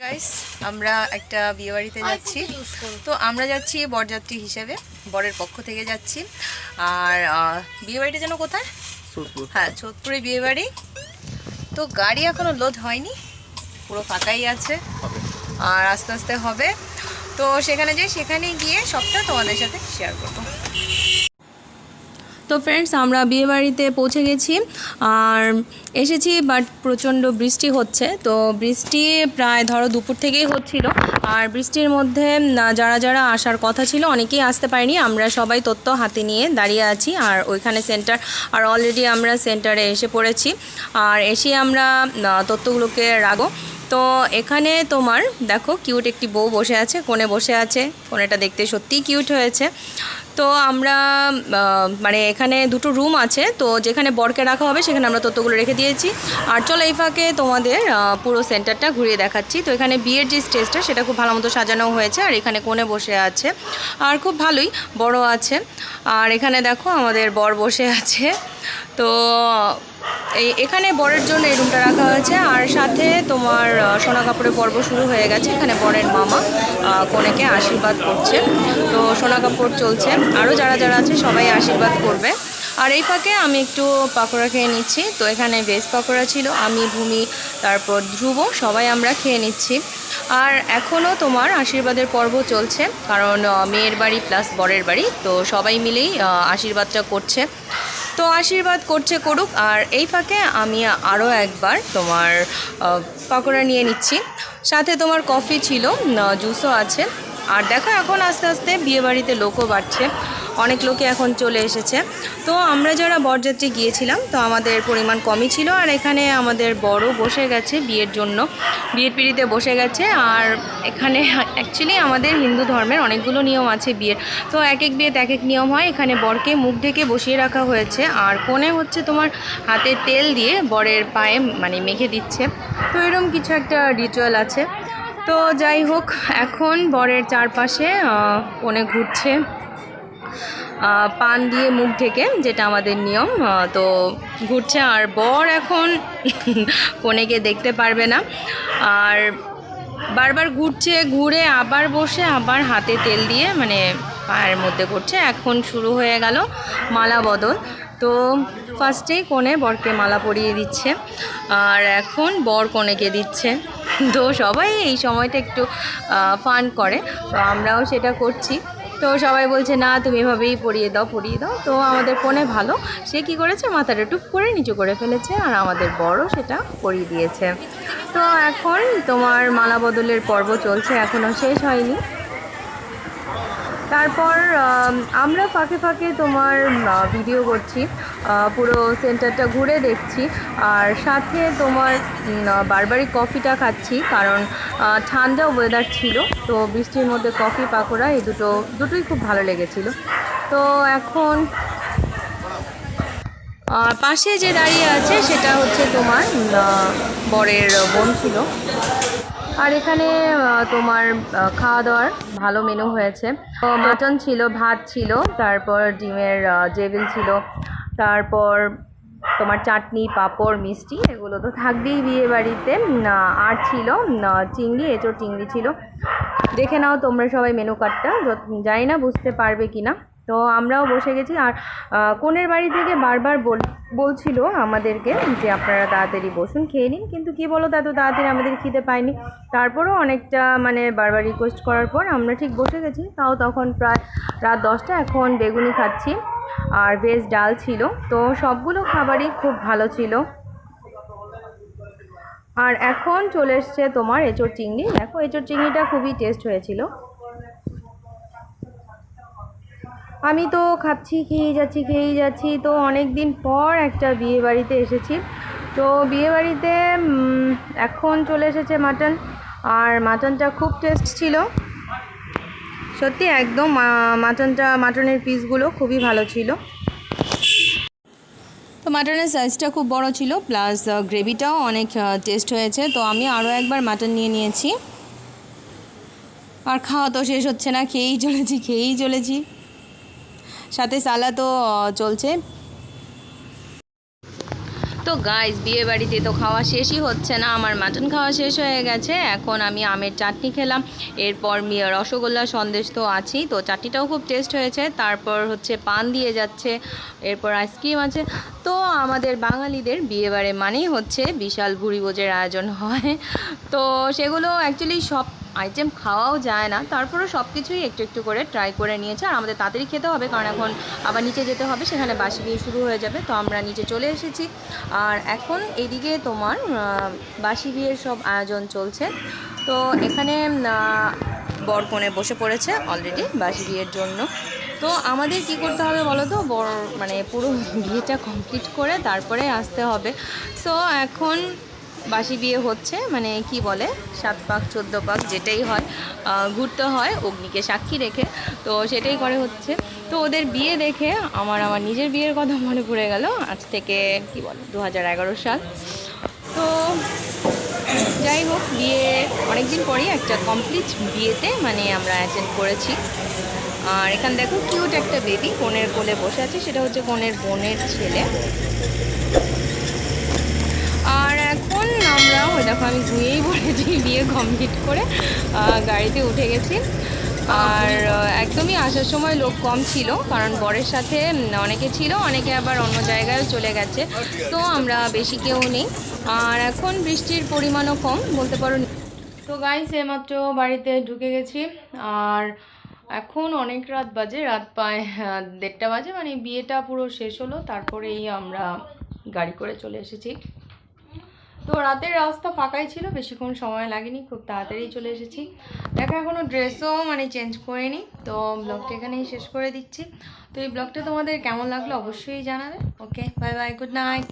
Guys আমরা একটা বিয়েবাড়িতে যাচ্ছি। তো আমরা যাচ্ছি বরযাত্রী হিসেবে বরের পক্ষ থেকে যাচ্ছি। আর বিয়েবাড়িটা যেন কোথায়? হ্যাঁ সোদপুরে বিয়েবাড়ি। তো গাড়ি এখনও লোড হয়নি পুরো ফাঁকাই আছে। আর আস্তে আস্তে হবে। তো সেখানে যাই সেখানে গিয়ে সবটা তোমাদের সাথে শেয়ার করব। তো ফ্রেন্ডস আমরা বিয়েবাড়িতে পৌঁছে গেছি আর এসেছি বাট প্রচণ্ড বৃষ্টি হচ্ছে। তো বৃষ্টি প্রায় ধরো দুপুর থেকেই হচ্ছিল। আর বৃষ্টির মধ্যে যারা যারা আসার কথা ছিল, অনেকেই আসতে পারিনি। আমরা সবাই তথ্য হাতে নিয়ে দাঁড়িয়ে আছি আর ওইখানে সেন্টার আর অলরেডি আমরা সেন্টারে এসে পড়েছি। আর এসে আমরা তথ্যগুলোকে রাখব। তো এখানে তোমার, দেখো কিউট একটি বউ বসে আছে, কোণে বসে আছে। কোণেটা দেখতে সত্যিই কিউট হয়েছে। তো আমরা মানে এখানে দুটো রুম আছে, তো যেখানে বরকে রাখা হবে সেখানে আমরা তত্ত্বগুলো রেখে দিয়েছি। আর চলো এই ফাঁকে তোমাদের পুরো সেন্টারটা ঘুরিয়ে দেখাচ্ছি। তো এখানে বিয়ের যে স্টেজটা সেটা খুব ভালো মতো সাজানো হয়েছে, আর এখানে কোণে বসে আছে। আর খুব ভালোই বড় আছে। আর এখানে দেখো আমাদের বর বসে আছে। তো, এই, এখানে বরের জন্য এই রুমটা রাখা হয়েছে। আর সাথে তোমার সোনা কাপড়ের পর্ব শুরু হয়ে গেছে। এখানে বরের মামা কনেকে আশীর্বাদ করছে। তো সোনা কাপড় চলছে। আরও যারা যারা আছে সবাই আশীর্বাদ করবে। আর এই ফাঁকে আমি একটু পাকোড়া খেয়ে নিচ্ছি। তো এখানে ভেজ পাকোড়া ছিল, আমি, ভূমি, তারপর ধ্রুব, সবাই আমরা খেয়ে নিচ্ছি। আর এখনও তোমার আশীর্বাদের পর্ব চলছে, কারণ মেয়ের বাড়ি প্লাস বরের বাড়ি, তো সবাই মিলেই আশীর্বাদটা করছে। তো আশীর্বাদ করছে করুক, আর এই ফাঁকে আমি আরও একবার তোমার পাকোড়া নিয়ে নিচ্ছি। সাথে তোমার কফি ছিল জুসও আছে। আর দেখো এখন আস্তে আস্তে বিয়েবাড়িতে লোকও বাড়ছে। অনেক লোকে এখন চলে এসেছে। তো আমরা যারা বরযাত্রী গিয়েছিলাম, তো আমাদের পরিমাণ কমই ছিল আর এখানে আমাদের বড় বসে গেছে বিয়ের জন্য। বিয়ের পিড়িতে বসে গেছে আর এখানে অ্যাকচুয়ালি আমাদের হিন্দু ধর্মের অনেকগুলো নিয়ম আছে বিয়ের। তো এক এক বিয়েতে এক এক নিয়ম হয়। এখানে বরকে মুখ ঢেকে বসিয়ে রাখা হয়েছে আর কোণে হচ্ছে তোমার হাতে তেল দিয়ে বরের পায়ে মানে মেখে দিচ্ছে। তো এরকম কিছু একটা রিচুয়াল আছে। তো যাই হোক, এখন বরের চারপাশে কোণে ঘুরছে। পান দিয়ে মুখ ঢেকে, যেটা আমাদের নিয়ম তো ঘুরছে। আর বর এখন কনেকে দেখতে পারবে না। আর বারবার ঘুরছে, ঘুরে আবার বসে, আবার হাতে তেল দিয়ে মানে পায়ের মধ্যে করছে। এখন শুরু হয়ে গেল মালা বদল। তো ফার্স্টেই কোণে বরকে মালা পরিয়ে দিচ্ছে। আর এখন বর কনেকে দিচ্ছে। তো সবাই এই সময়টা একটু ফান করে। তো আমরাও সেটা করছি। তো সবাই বলছে, না, তুমি এভাবেই পড়িয়ে দাও পড়িয়ে দাও। তো আমাদের ফোনে ভালো। সে কি করেছে? মাথাটা টুপ করে নিচু করে ফেলেছে আর আমাদের বড় সেটা পরিয়ে দিয়েছে। তো এখন তোমার মালা বদলের পর্ব চলছে এখনও শেষ হয়নি। তারপর আম, আমরা ফাঁকে ফাঁকে তোমার ভিডিও করছি। পুরো সেন্টারটা ঘুরে দেখছি। আর সাথে তোমার বারবারই কফিটা খাচ্ছি কারণ ঠান্ডা ওয়েদার ছিল। তো বৃষ্টির মধ্যে কফি পাকোড়া এই দুটো দুটোই খুব ভালো লেগেছিল। তো এখন পাশে যে দাঁড়িয়ে আছে সেটা হচ্ছে তোমার বরের বোন ছিল। আর এখানে তোমার খাওয়া দাওয়ার ভালো মেনু হয়েছে। মাটন ছিল, ভাত ছিল, তারপর ডিমের জেবিল ছিল, তারপর তোমার চাটনি, পাঁপড়, মিষ্টি, এগুলো তো থাকবেই বিয়ে বাড়িতে আর ছিল চিংড়ি, এঁচোড় চিংড়ি ছিল। দেখে নাও তোমরা সবাই মেনু কার্ডটা জানি না বুঝতে পারবে কি না তো আমরাও বসে গেছি, আর কনের বাড়ি থেকে বারবার বল বলছিল আমাদেরকে যে আপনারা তাড়াতাড়ি বসুন, খেয়ে নিন। কিন্তু কি বলো তা তাড়াতাড়ি আমাদের খিদে পায়নি। তারপরেও অনেকটা মানে বারবার রিকোয়েস্ট করার পর আমরা ঠিক বসে গেছি। তাও তখন প্রায় রাত দশটা, এখন বেগুনি খাচ্ছি আর ভেজ ডাল ছিল। তো সবগুলো খাবারই খুব ভালো ছিল। আর এখন চলে এসছে তোমার এঁচোড় চিংড়ি। দেখো, এঁচোড় চিংড়িটা খুবই টেস্ট হয়েছিল। আমি তো খাচ্ছি, খেয়েই যাচ্ছি খেয়েই যাচ্ছি। তো অনেক দিন পর একটা বিয়ে বাড়িতে এসেছি। তো বিয়ে বাড়িতে এখন চলে এসেছে মাটন। আর মাটনটা খুব টেস্ট ছিল। সত্যি একদম মাটনটা, মাটনের পিসগুলো খুবই ভালো ছিল। তো মাটনের সাইজটা খুব বড় ছিল প্লাস গ্রেভিটাও অনেক টেস্ট হয়েছে। তো আমি আরও একবার মাটন নিয়ে নিয়েছি। আর খাওয়া তো শেষ হচ্ছে না, খেয়েই চলেছি খেয়েই চলেছি। সাথে সালাদও চলছে। তো গাইস বিয়ে বাড়িতে তো খাওয়া শেষই হচ্ছে না। আমার মাটন খাওয়া শেষ হয়ে গেছে। এখন আমি আমের চাটনি খেলাম। এরপর রসগোল্লা সন্দেশ তো আছেই। তো চাটনিটাও খুব টেস্ট হয়েছে। তারপর হচ্ছে পান দিয়ে যাচ্ছে। এরপর আইসক্রিম আছে। তো আমাদের বাঙালিদের বিয়েবাড়ি মানেই হচ্ছে বিশাল ভুড়ি ভোজের আয়োজন হয়। তো সেগুলো অ্যাকচুয়ালি সব আইটেম খাওয়াও যায় না। তারপরেও সব কিছুই একটু একটু করে ট্রাই করে নিয়েছে। আর আমাদের তাড়াতাড়ি খেতে হবে, কারণ এখন আবার নিচে যেতে হবে, সেখানে বাসি বিয়ে শুরু হয়ে যাবে। তো আমরা নিচে চলে এসেছি। আর এখন এইদিকে তোমার বাসি বিয়ের সব আয়োজন চলছে। তো এখানে বর কনে বসে পড়েছে অলরেডি বাসি বিয়ের জন্য। তো আমাদের কি করতে হবে বলো তো? বড় মানে পুরো বিয়েটা কমপ্লিট করে তারপরে আসতে হবে। সো এখন বাসি বিয়ে হচ্ছে মানে কি বলে, সাত পাক, চোদ্দ পাক যেটাই হয় ঘুরতে হয়, অগ্নিকে সাক্ষী রেখে। তো সেটাই করে হচ্ছে। তো ওদের বিয়ে দেখে আমার আমার নিজের বিয়ের কথা মনে পড়ে গেল, আজ থেকে কি বলে দু হাজার এগারো সাল। তো যাই হোক, বিয়ে অনেকদিন পরেই একটা কমপ্লিট বিয়েতে মানে আমরা অ্যাটেন্ড করেছি। আর এখানে দেখো কিউট একটা বেবি কোণের কোলে বসে আছে, সেটা হচ্ছে কোণের বোনের ছেলে। আমরা ওই দেখো আমি ধুয়েই পড়েছি বিয়ে কমপ্লিট করে গাড়িতে উঠে গেছি। আর একদমই আসার সময় লোক কম ছিল, কারণ বরের সাথে অনেকে ছিল, অনেকে আবার অন্য জায়গায় চলে গেছে। তো আমরা বেশি কেউ নেই। আর এখন বৃষ্টির পরিমাণও কম, বলতে পারো তো গাইস এইমাত্র বাড়িতে ঢুকে গেছি। আর এখন অনেক রাত বাজে, রাত প্রায় দেড়টা বাজে মানে বিয়েটা পুরো শেষ হলো, তারপরেই আমরা গাড়ি করে চলে এসেছি। তো রাতের রাস্তা ফাঁকাই ছিল, বেশিক্ষণ সময় লাগেনি, খুব তাড়াতাড়ি চলে এসেছি। দেখো এখনও ড্রেসও মানে চেঞ্জ করিনি, তো ব্লগটা এখানেই শেষ করে দিচ্ছি। তো এই ব্লগটা তোমাদের কেমন লাগল অবশ্যই জানাবে। Okay bye bye good night